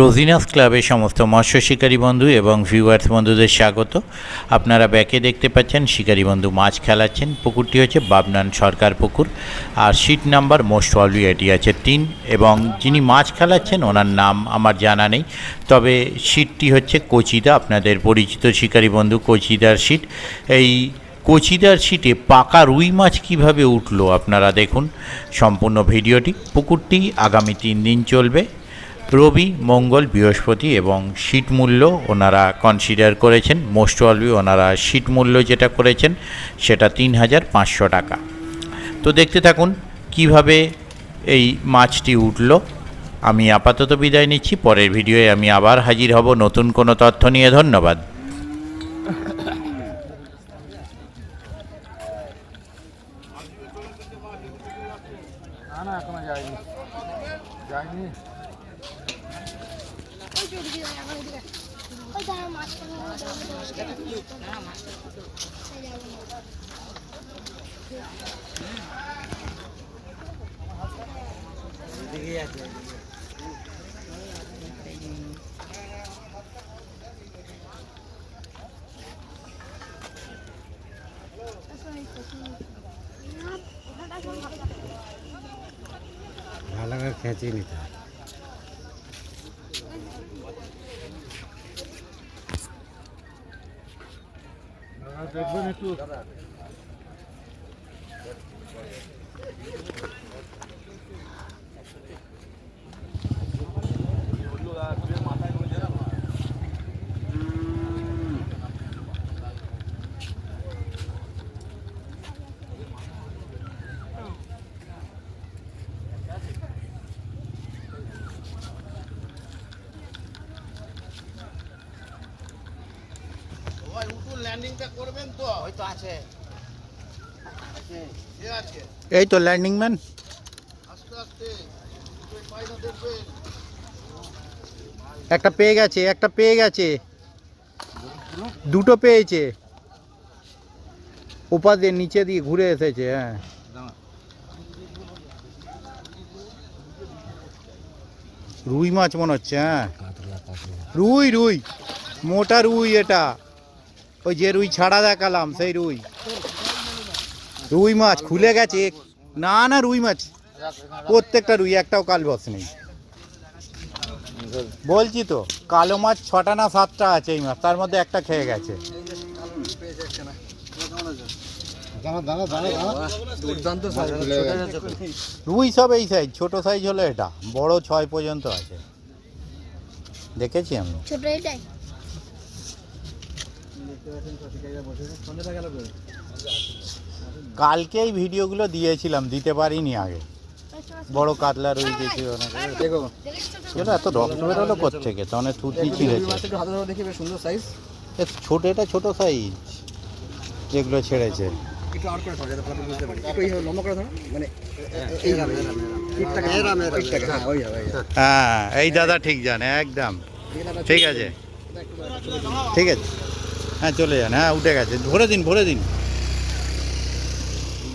রোজিনাস ক্লাবের সমস্ত মৎস্য শিকারী বন্ধু এবং ভিউয়ার্স বন্ধুদের স্বাগত। আপনারা ব্যাকে দেখতে পাচ্ছেন, শিকারী বন্ধু মাছ খেলাচ্ছেন। পুকুরটি হচ্ছে বাবনান সরকার পুকুর। আর সিট নাম্বার মোস্ট অলওয়ে এটি আছে তিন এবং যিনি মাছ খেলাচ্ছেন, ওনার নাম আমার জানা নেই। তবে সিটটি হচ্ছে কোচিদা, আপনাদের পরিচিত শিকারী বন্ধু কোচিদার সিট। এই কচিদার সিটে পাকা রুই মাছ কীভাবে উঠল, আপনারা দেখুন সম্পূর্ণ ভিডিওটি। পুকুরটি আগামী তিন দিন চলবে। রবি মঙ্গল বৃহস্পতি এবং সিট মূল্য ওনারা কনসিডার করেছেন। মোস্ট অলবি ওনারা সিট মূল্য যেটা করেছেন, সেটা তিন হাজার পাঁচশো টাকা। তো দেখতে থাকুন কীভাবে এই মাছটি উঠল। আমি আপাতত বিদায় নিচ্ছি, পরের ভিডিওয়ে আমি আবার হাজির হব। নতুন কোনো তথ্য নিয়ে ধন্যবাদ। ভালো। করে খেঁচে নিতে দেখবেন একটু উঠুন ল্যান্ডিংটা করবেন তো। আছে। এ আছে। এই তো ল্যান্ডিং ম্যান আস্তে আস্তে ওই পায়রা দেখবেন। একটা পেয়ে গেছে একটা পেয়ে গেছে। দুটো পেয়েছে। ওপা দিয়ে নিচে দিয়ে ঘুরে এসেছে হ্যাঁ। রুই মাছ মনে হচ্ছে হ্যাঁ। রুই রুই। মোটা রুই এটা। ওই যে রুই ছাড়া দেখালাম, সেই রুই। রুই মাছ খুলে গেছে। না না, রুই মাছ। প্রত্যেকটা রুই, একটাও কাল বস নেই। বলছি তো, কালো মাছ ছটা না সাতটা আছে এই মাছ, তার মধ্যে একটা খেয়ে গেছে। রুই সব এই সাইজ ছোট সাইজ হলো এটা, বড় ছয় পর্যন্ত আছে। দেখেছি আমি। ছোট এটাই? কালকে এই ভিডিওগুলো দিয়েছিলাম দিতে পারিনি আগে। বড় কাতলা রুই দিয়েছি দেখো এত রক্ত বেরোলো কোথেকে থুতনি ছিঁড়েছে। ধরে দেখি বেশ সুন্দর সাইজ ছোট এটা ছোট সাইজ যেগুলো ছেড়েছে। একটু আউট করে ধরো যাতে ফটো বুঝতে পারি। একটু এইভাবে লম্বা করে ধরো মানে হ্যাঁ হ্যাঁ এই দাদা ঠিক জানে একদম। ঠিক আছে। ঠিক আছে। হ্যাঁ চলে যান। হ্যাঁ উঠে গেছে। ভরে দিন ভরে দিন।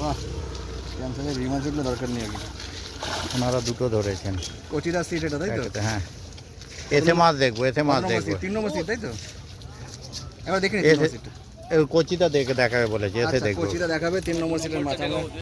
বাহ ক্যান্সারের এগুলো দরকার নেই ওনারা দুটো ধরেছেন। কচিরা সিট এটা তাই তো? হ্যাঁ। এতে মাছ দেখব এতে মাছ দেখব। তিন নম্বর সিট তাই তো? এবার দেখে নিন কচিটা দেখে দেখাবে বলেছে এতে আচ্ছা দেখব। কচিটা দেখাবে তিন নম্বর সিটের মাছ